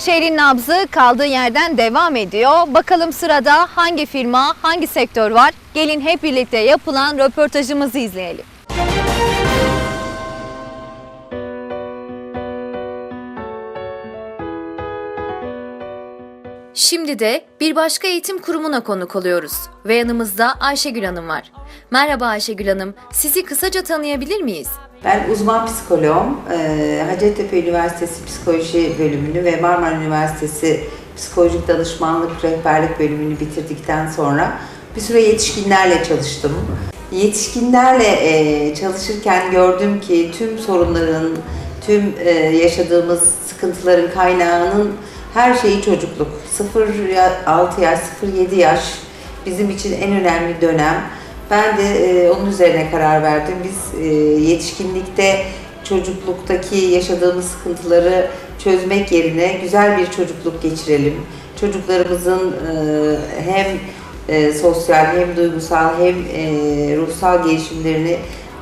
Şehrin nabzı kaldığı yerden devam ediyor. Bakalım sırada hangi firma, hangi sektör var? Gelin hep birlikte yapılan röportajımızı izleyelim. Şimdi de bir başka eğitim kurumuna konuk oluyoruz ve yanımızda Ayşegül Hanım var. Merhaba Ayşegül Hanım, sizi kısaca tanıyabilir miyiz? Ben uzman psikoloğum. Ee, Hacettepe Üniversitesi Psikoloji bölümünü ve Marmara Üniversitesi Psikolojik Danışmanlık Rehberlik bölümünü bitirdikten sonra bir süre yetişkinlerle çalıştım. Yetişkinlerle e, çalışırken gördüm ki tüm sorunların, tüm e, yaşadığımız sıkıntıların kaynağının her şeyi çocukluk. 0-6 yaş, 0-7 yaş bizim için en önemli dönem. Ben de e, onun üzerine karar verdim. Biz e, yetişkinlikte çocukluktaki yaşadığımız sıkıntıları çözmek yerine güzel bir çocukluk geçirelim. Çocuklarımızın e, hem e, sosyal hem duygusal hem e, ruhsal gelişimlerini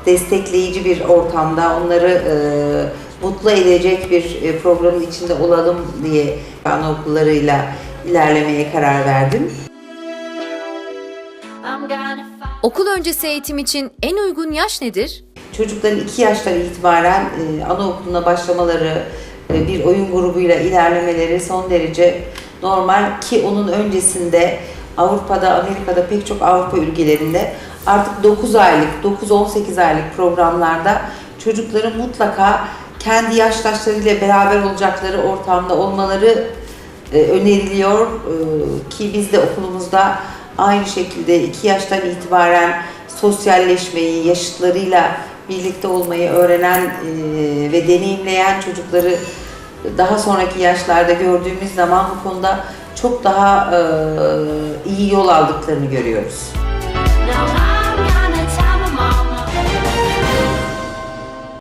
destekleyici bir ortamda onları e, mutlu edecek bir e, programın içinde olalım diye anaokullarıyla ilerlemeye karar verdim. Okul öncesi eğitim için en uygun yaş nedir? Çocukların 2 yaştan itibaren e, anaokuluna başlamaları, e, bir oyun grubuyla ilerlemeleri son derece normal ki onun öncesinde Avrupa'da, Amerika'da pek çok Avrupa ülkelerinde artık 9 aylık, 9-18 aylık programlarda çocukların mutlaka kendi yaştaşlarıyla beraber olacakları ortamda olmaları e, öneriliyor E, ki biz de okulumuzda aynı şekilde 2 yaştan itibaren sosyalleşmeyi, yaşıtlarıyla birlikte olmayı öğrenen e, ve deneyimleyen çocukları daha sonraki yaşlarda gördüğümüz zaman bu konuda çok daha e, iyi yol aldıklarını görüyoruz. Now I